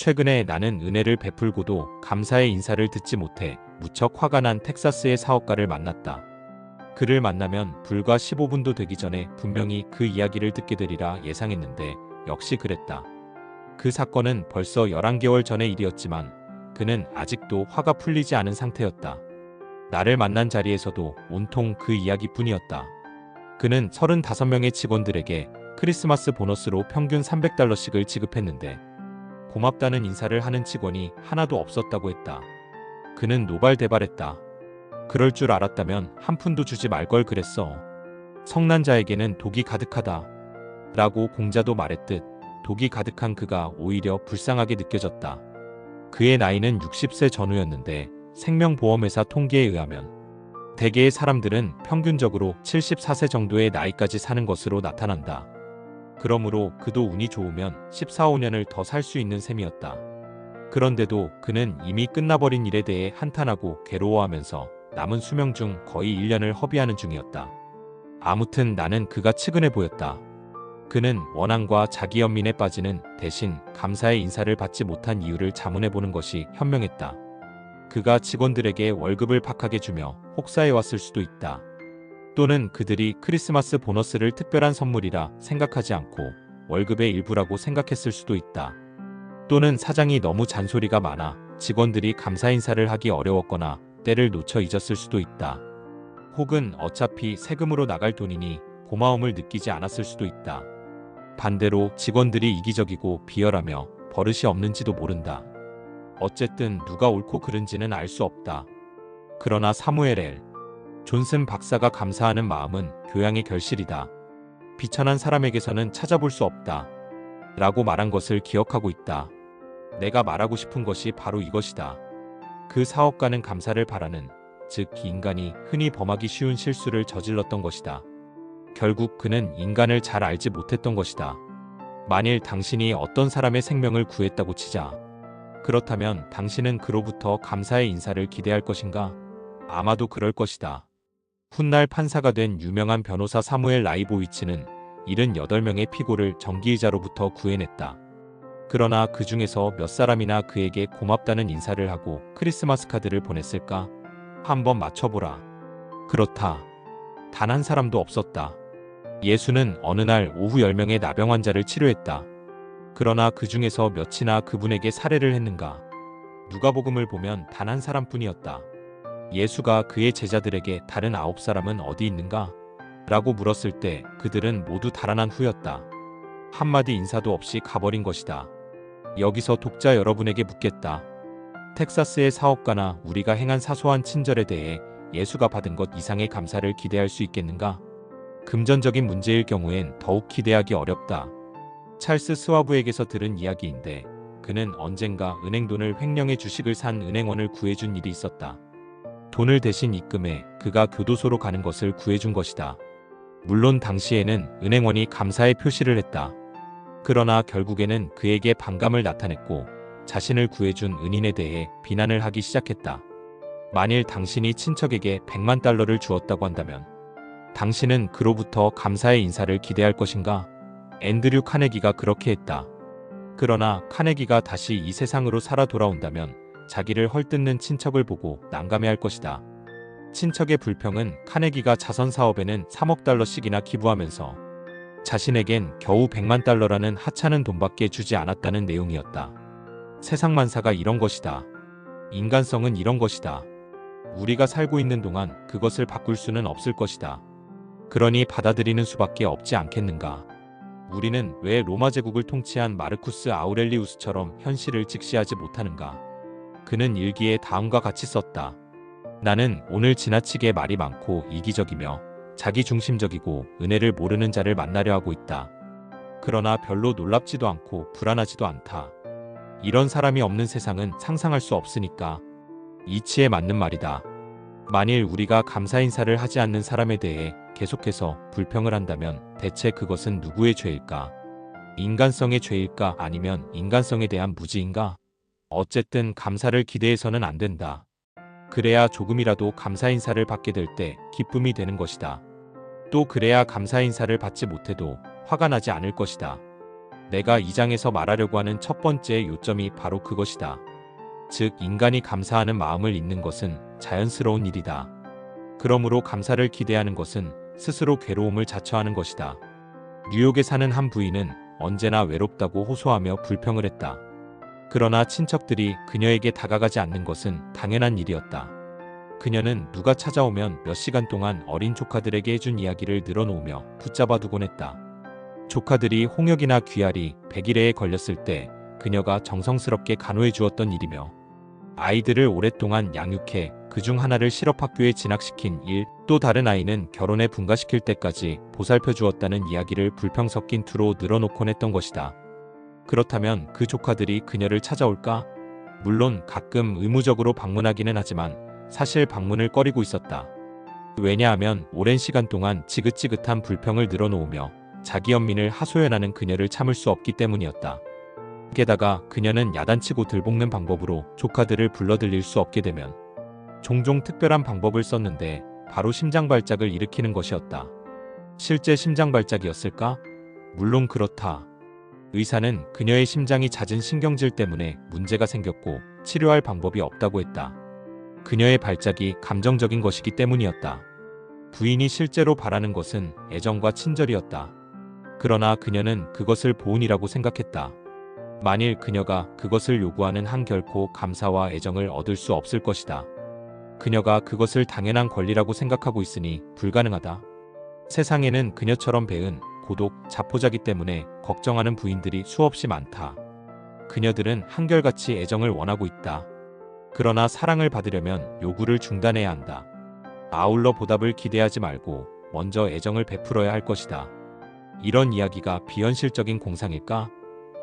최근에 나는 은혜를 베풀고도 감사의 인사를 듣지 못해 무척 화가 난 텍사스의 사업가를 만났다. 그를 만나면 불과 15분도 되기 전에 분명히 그 이야기를 듣게 되리라 예상했는데 역시 그랬다. 그 사건은 벌써 11개월 전의 일이었지만 그는 아직도 화가 풀리지 않은 상태였다. 나를 만난 자리에서도 온통 그 이야기뿐이었다. 그는 35명의 직원들에게 크리스마스 보너스로 평균 300달러씩을 지급했는데 고맙다는 인사를 하는 직원이 하나도 없었다고 했다. 그는 노발대발했다. 그럴 줄 알았다면 한 푼도 주지 말 걸 그랬어. 성난자에게는 독이 가득하다. 라고 공자도 말했듯 독이 가득한 그가 오히려 불쌍하게 느껴졌다. 그의 나이는 60세 전후였는데 생명보험회사 통계에 의하면 대개의 사람들은 평균적으로 74세 정도의 나이까지 사는 것으로 나타난다. 그러므로 그도 운이 좋으면 14, 5년을 더 살 수 있는 셈이었다. 그런데도 그는 이미 끝나버린 일에 대해 한탄하고 괴로워하면서 남은 수명 중 거의 1년을 허비하는 중이었다. 아무튼 나는 그가 측은해 보였다. 그는 원한과 자기 연민에 빠지는 대신 감사의 인사를 받지 못한 이유를 자문해 보는 것이 현명했다. 그가 직원들에게 월급을 박하게 주며 혹사해 왔을 수도 있다. 또는 그들이 크리스마스 보너스를 특별한 선물이라 생각하지 않고 월급의 일부라고 생각했을 수도 있다. 또는 사장이 너무 잔소리가 많아 직원들이 감사 인사를 하기 어려웠거나 때를 놓쳐 잊었을 수도 있다. 혹은 어차피 세금으로 나갈 돈이니 고마움을 느끼지 않았을 수도 있다. 반대로 직원들이 이기적이고 비열하며 버릇이 없는지도 모른다. 어쨌든 누가 옳고 그른지는 알 수 없다. 그러나 사무엘 엘 존슨 박사가 감사하는 마음은 교양의 결실이다. 비천한 사람에게서는 찾아볼 수 없다. 라고 말한 것을 기억하고 있다. 내가 말하고 싶은 것이 바로 이것이다. 그 사업가는 감사를 바라는, 즉 인간이 흔히 범하기 쉬운 실수를 저질렀던 것이다. 결국 그는 인간을 잘 알지 못했던 것이다. 만일 당신이 어떤 사람의 생명을 구했다고 치자. 그렇다면 당신은 그로부터 감사의 인사를 기대할 것인가? 아마도 그럴 것이다. 훗날 판사가 된 유명한 변호사 사무엘 라이보위치는 78명의 피고를 정기의자로부터 구해냈다. 그러나 그 중에서 몇 사람이나 그에게 고맙다는 인사를 하고 크리스마스 카드를 보냈을까? 한번 맞춰보라. 그렇다. 단 한 사람도 없었다. 예수는 어느 날 오후 10명의 나병 환자를 치료했다. 그러나 그 중에서 몇이나 그분에게 살해를 했는가? 누가복음을 보면 단 한 사람뿐이었다. 예수가 그의 제자들에게 다른 아홉 사람은 어디 있는가? 라고 물었을 때 그들은 모두 달아난 후였다. 한마디 인사도 없이 가버린 것이다. 여기서 독자 여러분에게 묻겠다. 텍사스의 사업가나 우리가 행한 사소한 친절에 대해 예수가 받은 것 이상의 감사를 기대할 수 있겠는가? 금전적인 문제일 경우엔 더욱 기대하기 어렵다. 찰스 스와브에게서 들은 이야기인데 그는 언젠가 은행 돈을 횡령해 주식을 산 은행원을 구해준 일이 있었다. 돈을 대신 입금해 그가 교도소로 가는 것을 구해준 것이다. 물론 당시에는 은행원이 감사의 표시를 했다. 그러나 결국에는 그에게 반감을 나타냈고 자신을 구해준 은인에 대해 비난을 하기 시작했다. 만일 당신이 친척에게 100만 달러를 주었다고 한다면 당신은 그로부터 감사의 인사를 기대할 것인가? 앤드류 카네기가 그렇게 했다. 그러나 카네기가 다시 이 세상으로 살아 돌아온다면 자기를 헐뜯는 친척을 보고 난감해할 것이다. 친척의 불평은 카네기가 자선 사업에는 3억 달러씩이나 기부하면서 자신에겐 겨우 100만 달러라는 하찮은 돈밖에 주지 않았다는 내용이었다. 세상 만사가 이런 것이다. 인간성은 이런 것이다. 우리가 살고 있는 동안 그것을 바꿀 수는 없을 것이다. 그러니 받아들이는 수밖에 없지 않겠는가. 우리는 왜 로마 제국을 통치한 마르쿠스 아우렐리우스처럼 현실을 직시하지 못하는가? 그는 일기에 다음과 같이 썼다. 나는 오늘 지나치게 말이 많고 이기적이며 자기 중심적이고 은혜를 모르는 자를 만나려 하고 있다. 그러나 별로 놀랍지도 않고 불안하지도 않다. 이런 사람이 없는 세상은 상상할 수 없으니까. 이치에 맞는 말이다. 만일 우리가 감사 인사를 하지 않는 사람에 대해 계속해서 불평을 한다면 대체 그것은 누구의 죄일까? 인간성의 죄일까 아니면 인간성에 대한 무지인가? 어쨌든 감사를 기대해서는 안 된다. 그래야 조금이라도 감사 인사를 받게 될 때 기쁨이 되는 것이다. 또 그래야 감사 인사를 받지 못해도 화가 나지 않을 것이다. 내가 이 장에서 말하려고 하는 첫 번째 요점이 바로 그것이다. 즉, 인간이 감사하는 마음을 잇는 것은 자연스러운 일이다. 그러므로 감사를 기대하는 것은 스스로 괴로움을 자처하는 것이다. 뉴욕에 사는 한 부인은 언제나 외롭다고 호소하며 불평을 했다. 그러나 친척들이 그녀에게 다가가지 않는 것은 당연한 일이었다. 그녀는 누가 찾아오면 몇 시간 동안 어린 조카들에게 해준 이야기를 늘어놓으며 붙잡아 두곤 했다. 조카들이 홍역이나 귀알이 백일해에 걸렸을 때 그녀가 정성스럽게 간호해 주었던 일이며 아이들을 오랫동안 양육해 그 중 하나를 실업학교에 진학시킨 일, 또 다른 아이는 결혼에 분가시킬 때까지 보살펴 주었다는 이야기를 불평 섞인 투로 늘어놓곤 했던 것이다. 그렇다면 그 조카들이 그녀를 찾아올까? 물론 가끔 의무적으로 방문하기는 하지만 사실 방문을 꺼리고 있었다. 왜냐하면 오랜 시간 동안 지긋지긋한 불평을 늘어놓으며 자기 연민을 하소연하는 그녀를 참을 수 없기 때문이었다. 게다가 그녀는 야단치고 들볶는 방법으로 조카들을 불러들일 수 없게 되면 종종 특별한 방법을 썼는데 바로 심장 발작을 일으키는 것이었다. 실제 심장 발작이었을까? 물론 그렇다. 의사는 그녀의 심장이 잦은 신경질 때문에 문제가 생겼고 치료할 방법이 없다고 했다. 그녀의 발작이 감정적인 것이기 때문이었다. 부인이 실제로 바라는 것은 애정과 친절이었다. 그러나 그녀는 그것을 보은이라고 생각했다. 만일 그녀가 그것을 요구하는 한 결코 감사와 애정을 얻을 수 없을 것이다. 그녀가 그것을 당연한 권리라고 생각하고 있으니 불가능하다. 세상에는 그녀처럼 배은 고독, 자포자기 때문에 걱정하는 부인들이 수없이 많다. 그녀들은 한결같이 애정을 원하고 있다. 그러나 사랑을 받으려면 요구를 중단해야 한다. 아울러 보답을 기대하지 말고 먼저 애정을 베풀어야 할 것이다. 이런 이야기가 비현실적인 공상일까?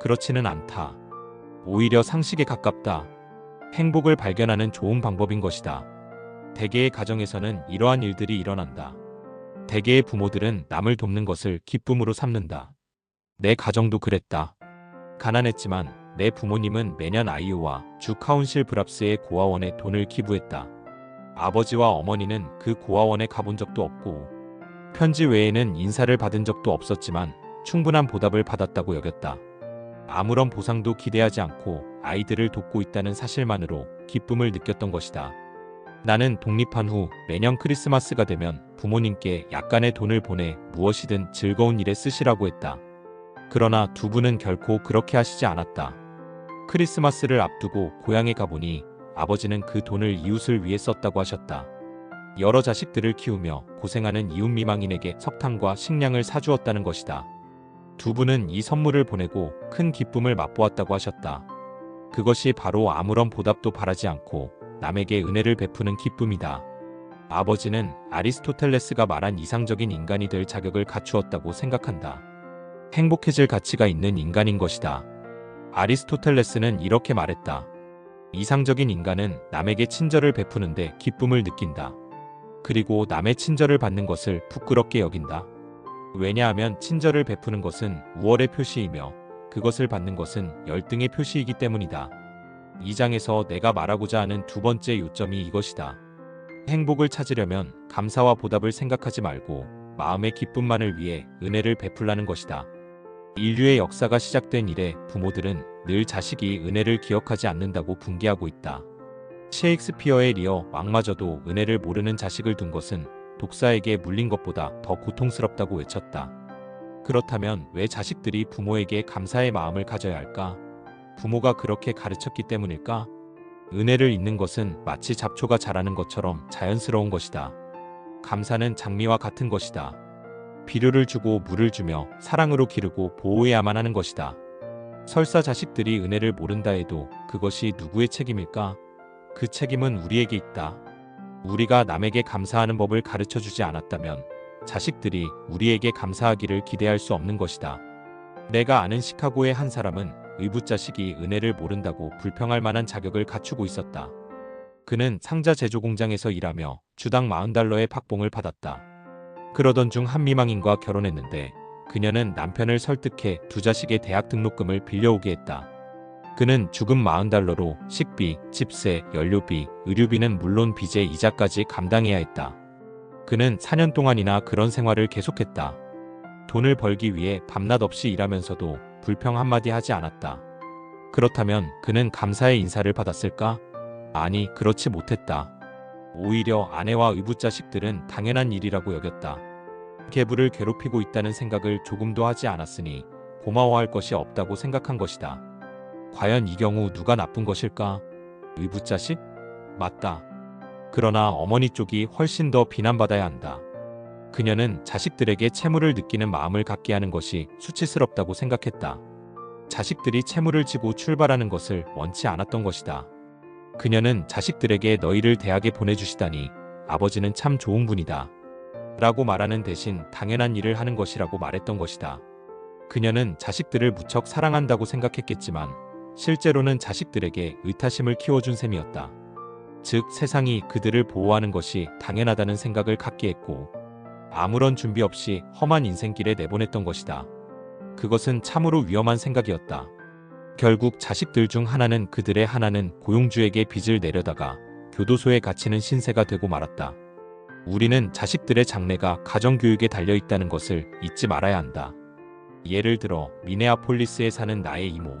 그렇지는 않다. 오히려 상식에 가깝다. 행복을 발견하는 좋은 방법인 것이다. 대개의 가정에서는 이러한 일들이 일어난다. 대개의 부모들은 남을 돕는 것을 기쁨으로 삼는다. 내 가정도 그랬다. 가난했지만 내 부모님은 매년 아이오와 주 카운실 브랍스의 고아원에 돈을 기부했다. 아버지와 어머니는 그 고아원에 가본 적도 없고 편지 외에는 인사를 받은 적도 없었지만 충분한 보답을 받았다고 여겼다. 아무런 보상도 기대하지 않고 아이들을 돕고 있다는 사실만으로 기쁨을 느꼈던 것이다. 나는 독립한 후 매년 크리스마스가 되면 부모님께 약간의 돈을 보내 무엇이든 즐거운 일에 쓰시라고 했다. 그러나 두 분은 결코 그렇게 하시지 않았다. 크리스마스를 앞두고 고향에 가보니 아버지는 그 돈을 이웃을 위해 썼다고 하셨다. 여러 자식들을 키우며 고생하는 이웃 미망인에게 석탄과 식량을 사주었다는 것이다. 두 분은 이 선물을 보내고 큰 기쁨을 맛보았다고 하셨다. 그것이 바로 아무런 보답도 바라지 않고 남에게 은혜를 베푸는 기쁨이다. 아버지는 아리스토텔레스가 말한 이상적인 인간이 될 자격을 갖추었다고 생각한다. 행복해질 가치가 있는 인간인 것이다. 아리스토텔레스는 이렇게 말했다. 이상적인 인간은 남에게 친절을 베푸는데 기쁨을 느낀다. 그리고 남의 친절을 받는 것을 부끄럽게 여긴다. 왜냐하면 친절을 베푸는 것은 우월의 표시이며 그것을 받는 것은 열등의 표시이기 때문이다. 이 장에서 내가 말하고자 하는 두 번째 요점이 이것이다. 행복을 찾으려면 감사와 보답을 생각하지 말고 마음의 기쁨만을 위해 은혜를 베풀라는 것이다. 인류의 역사가 시작된 이래 부모들은 늘 자식이 은혜를 기억하지 않는다고 분개하고 있다. 셰익스피어의 리어 왕마저도 은혜를 모르는 자식을 둔 것은 독사에게 물린 것보다 더 고통스럽다고 외쳤다. 그렇다면 왜 자식들이 부모에게 감사의 마음을 가져야 할까? 부모가 그렇게 가르쳤기 때문일까? 은혜를 잊는 것은 마치 잡초가 자라는 것처럼 자연스러운 것이다. 감사는 장미와 같은 것이다. 비료를 주고 물을 주며 사랑으로 기르고 보호해야만 하는 것이다. 설사 자식들이 은혜를 모른다 해도 그것이 누구의 책임일까? 그 책임은 우리에게 있다. 우리가 남에게 감사하는 법을 가르쳐 주지 않았다면 자식들이 우리에게 감사하기를 기대할 수 없는 것이다. 내가 아는 시카고의 한 사람은 의붓자식이 은혜를 모른다고 불평할 만한 자격을 갖추고 있었다. 그는 상자 제조 공장에서 일하며 주당 40달러의 박봉을 받았다. 그러던 중 한 미망인과 결혼했는데 그녀는 남편을 설득해 두 자식의 대학 등록금을 빌려오게 했다. 그는 죽음 40달러로 식비, 집세, 연료비, 의료비는 물론 빚의 이자까지 감당해야 했다. 그는 4년 동안이나 그런 생활을 계속했다. 돈을 벌기 위해 밤낮 없이 일하면서도 불평 한마디 하지 않았다. 그렇다면 그는 감사의 인사를 받았을까? 아니, 그렇지 못했다. 오히려 아내와 의붓자식들은 당연한 일이라고 여겼다. 계부를 괴롭히고 있다는 생각을 조금도 하지 않았으니 고마워할 것이 없다고 생각한 것이다. 과연 이 경우 누가 나쁜 것일까? 의붓자식? 맞다. 그러나 어머니 쪽이 훨씬 더 비난받아야 한다. 그녀는 자식들에게 채무를 느끼는 마음을 갖게 하는 것이 수치스럽다고 생각했다. 자식들이 채무를 지고 출발하는 것을 원치 않았던 것이다. 그녀는 자식들에게 너희를 대학에 보내주시다니 아버지는 참 좋은 분이다. 라고 말하는 대신 당연한 일을 하는 것이라고 말했던 것이다. 그녀는 자식들을 무척 사랑한다고 생각했겠지만 실제로는 자식들에게 의타심을 키워준 셈이었다. 즉 세상이 그들을 보호하는 것이 당연하다는 생각을 갖게 했고 아무런 준비 없이 험한 인생길에 내보냈던 것이다. 그것은 참으로 위험한 생각이었다. 결국 자식들 중 하나는 그들의 하나는 고용주에게 빚을 내려다가 교도소에 갇히는 신세가 되고 말았다. 우리는 자식들의 장래가 가정교육에 달려 있다는 것을 잊지 말아야 한다. 예를 들어 미네아폴리스에 사는 나의 이모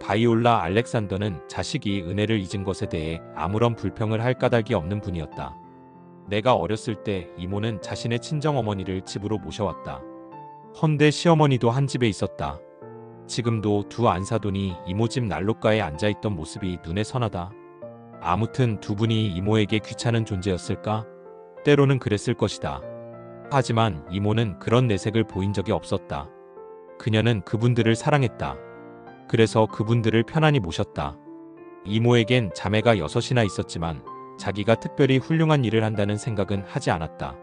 바이올라 알렉산더는 자식이 은혜를 잊은 것에 대해 아무런 불평을 할 까닭이 없는 분이었다. 내가 어렸을 때 이모는 자신의 친정어머니를 집으로 모셔왔다. 헌데 시어머니도 한 집에 있었다. 지금도 두 안사돈이 이모 집 난로가에 앉아있던 모습이 눈에 선하다. 아무튼 두 분이 이모에게 귀찮은 존재였을까? 때로는 그랬을 것이다. 하지만 이모는 그런 내색을 보인 적이 없었다. 그녀는 그분들을 사랑했다. 그래서 그분들을 편안히 모셨다. 이모에겐 자매가 여섯이나 있었지만 자기가 특별히 훌륭한 일을 한다는 생각은 하지 않았다.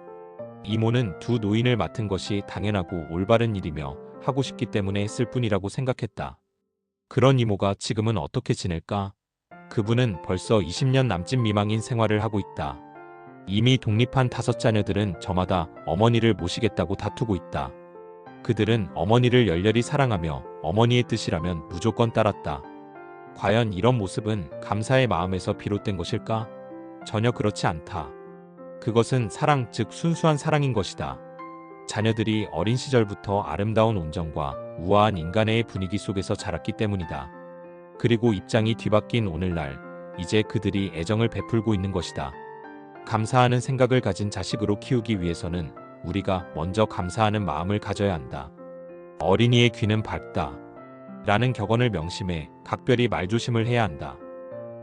이모는 두 노인을 맡은 것이 당연하고 올바른 일이며 하고 싶기 때문에 했을 뿐이라고 생각했다. 그런 이모가 지금은 어떻게 지낼까? 그분은 벌써 20년 남짓 미망인 생활을 하고 있다. 이미 독립한 다섯 자녀들은 저마다 어머니를 모시겠다고 다투고 있다. 그들은 어머니를 열렬히 사랑하며 어머니의 뜻이라면 무조건 따랐다. 과연 이런 모습은 감사의 마음에서 비롯된 것일까? 전혀 그렇지 않다. 그것은 사랑, 즉 순수한 사랑인 것이다. 자녀들이 어린 시절부터 아름다운 온정과 우아한 인간의 분위기 속에서 자랐기 때문이다. 그리고 입장이 뒤바뀐 오늘날, 이제 그들이 애정을 베풀고 있는 것이다. 감사하는 생각을 가진 자식으로 키우기 위해서는 우리가 먼저 감사하는 마음을 가져야 한다. 어린이의 귀는 밝다. 라는 격언을 명심해 각별히 말조심을 해야 한다.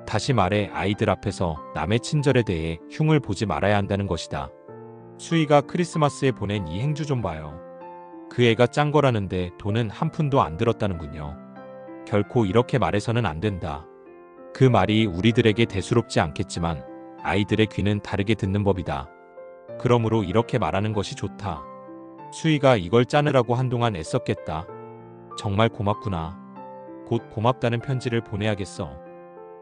다시 말해 아이들 앞에서 남의 친절에 대해 흉을 보지 말아야 한다는 것이다. 수희가 크리스마스에 보낸 이 행주 좀 봐요. 그 애가 짠 거라는데 돈은 한 푼도 안 들었다는군요. 결코 이렇게 말해서는 안 된다. 그 말이 우리들에게 대수롭지 않겠지만 아이들의 귀는 다르게 듣는 법이다. 그러므로 이렇게 말하는 것이 좋다. 수희가 이걸 짜느라고 한동안 애썼겠다. 정말 고맙구나. 곧 고맙다는 편지를 보내야겠어.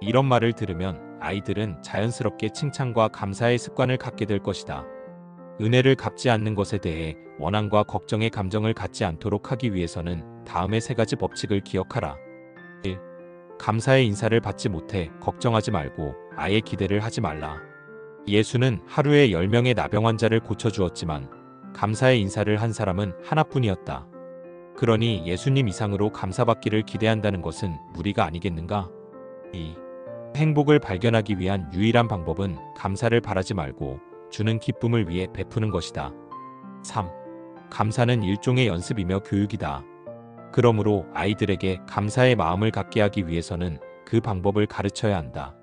이런 말을 들으면 아이들은 자연스럽게 칭찬과 감사의 습관을 갖게 될 것이다. 은혜를 갚지 않는 것에 대해 원한과 걱정의 감정을 갖지 않도록 하기 위해서는 다음의 세 가지 법칙을 기억하라. 1. 감사의 인사를 받지 못해 걱정하지 말고 아예 기대를 하지 말라. 예수는 하루에 10명의 나병 환자를 고쳐주었지만 감사의 인사를 한 사람은 하나뿐이었다. 그러니 예수님 이상으로 감사받기를 기대한다는 것은 무리가 아니겠는가? 2. 행복을 발견하기 위한 유일한 방법은 감사를 바라지 말고 주는 기쁨을 위해 베푸는 것이다. 3. 감사는 일종의 연습이며 교육이다. 그러므로 아이들에게 감사의 마음을 갖게 하기 위해서는 그 방법을 가르쳐야 한다.